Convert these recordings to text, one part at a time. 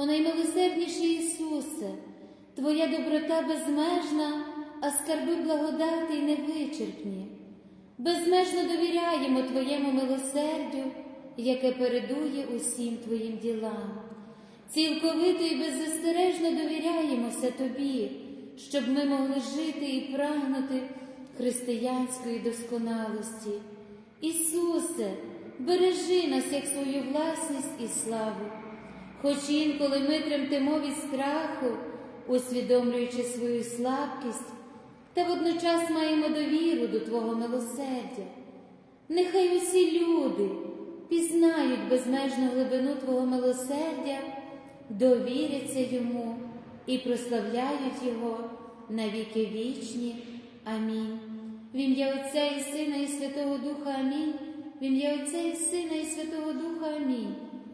О наймилосердніший Ісусе, Твоя доброта безмежна, а скарби благодаті й невичерпні. Безмежно довіряємо Твоєму милосердю, яке передує усім Твоїм ділам. Цілковито і беззастережно довіряємося Тобі, щоб ми могли жити і прагнути християнської досконалості. Ісусе, бережи нас як свою власність і славу. Хоч інколи ми тремтимо від страху, усвідомлюючи свою слабкість, та водночас маємо довіру до Твого милосердя. Нехай усі люди пізнають безмежну глибину Твого милосердя, довіряться йому і прославляють Його на віки вічні. Амінь. В ім'я Отця і Сина, і Святого Духа Амінь. В ім'я Отця і Сина, і Святого Духа Амінь.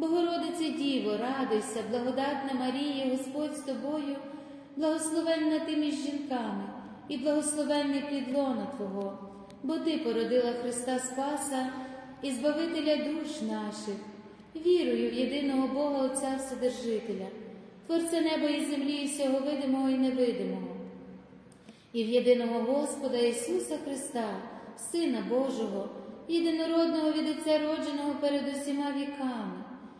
Богородице Діво, радуйся, благодатна Марія, Господь з тобою, благословенна ти між жінками, і благословенний плід лона Твого, бо Ти породила Христа Спаса і Збавителя душ наших, вірую в єдиного Бога Отця Вседержителя, Творця неба і землі, і всього видимого і невидимого, і в єдиного Господа Ісуса Христа, Сина Божого, єдинородного від Отця родженого перед усіма віками,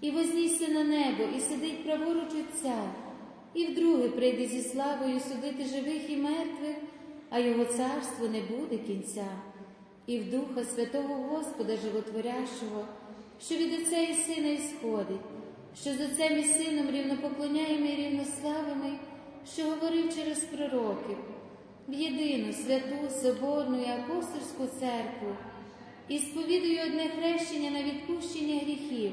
і вознісся на небо, і сидить праворуч Отця, і вдруге прийде зі славою судити живих і мертвих, а його царство не буде кінця, і в Духа Святого Господа Животворящого, що від Отця і Сина ісходить, що з Отцем і Сином рівнопоклоняємо і рівнославими, що говорив через пророків, в єдину святу, соборну і апостольську церкву, і сповідую одне хрещення на відпущення гріхів,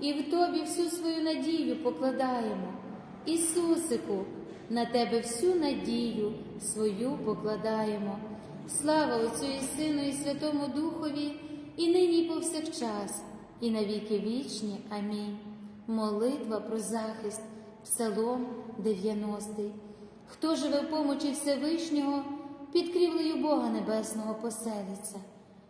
і в Тобі всю свою надію покладаємо. Ісусику, на Тебе всю надію свою покладаємо. Слава Отцю і Сину, і Святому Духові, і нині, повсякчас, і на віки вічні. Амінь. Молитва про захист, Псалом 90. Хто живе в помочі Всевишнього, під крівлею Бога Небесного поселиться.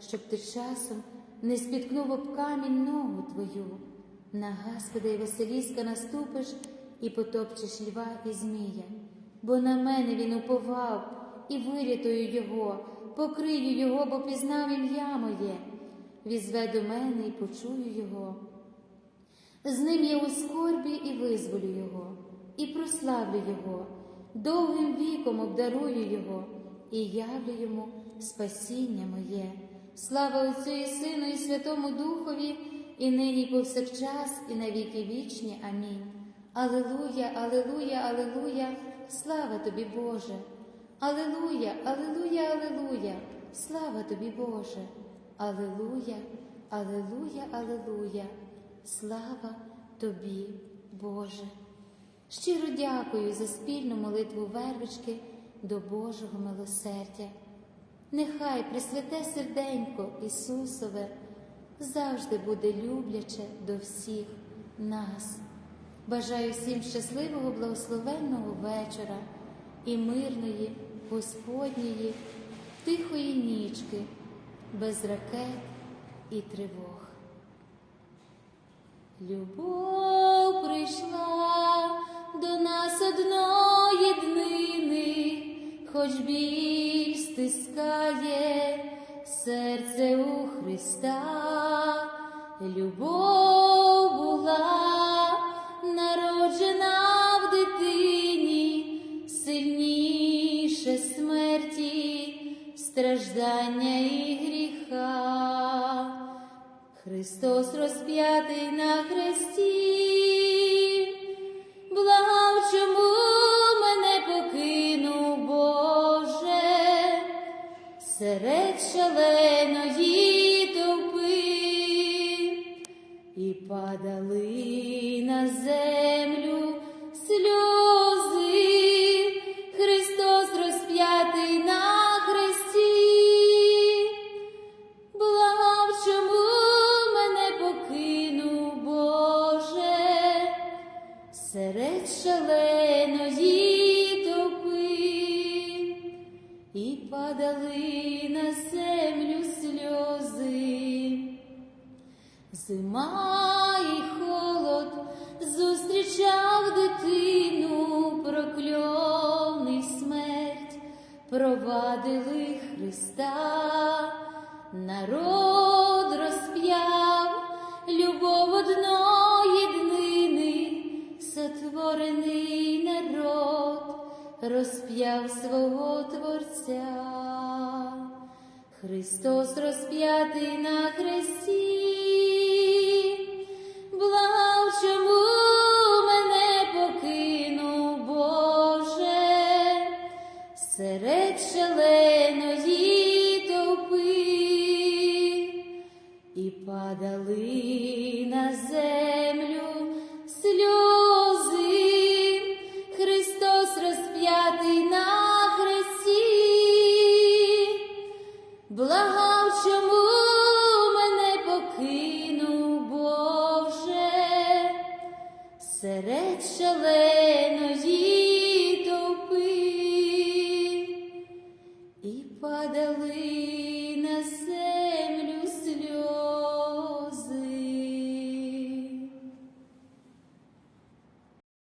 щоб ти часом не спіткнув об камінь ногу Твою. На Господа і Василіска наступиш і потопчеш льва і змія, бо на мене він уповав і вирятую його, покрию його, бо пізнав ім'я моє, візве до мене і почую його. З ним я у скорбі і визволю його, і прославлю його, довгим віком обдарую його і явлю йому спасіння моє. Слава Отцю і Сину, і Святому Духові, і нині, і повсякчас, і на віки вічні. Амінь. Алилуя, Алилуя, Алилуя, слава тобі, Боже. Алилуя, Алилуя, Алилуя, слава тобі, Боже. Алилуя, Алилуя, Алилуя, слава тобі, Боже. Щиро дякую за спільну молитву вервички до Божого милосердя. Нехай Пресвяте серденько Ісусове завжди буде любляче до всіх нас. Бажаю всім щасливого, благословенного вечора і мирної, Господньої, тихої нічки, без ракет і тривог. Любов прийшла до нас одної днини, хоч біль стискає серце у Христа, любов була народжена в дитині, сильніше смерті, страждання і гріха. Христос розп'ятий на хресті, благав чому серед розп'яв свого Творця. Христос розп'ятий на хресті,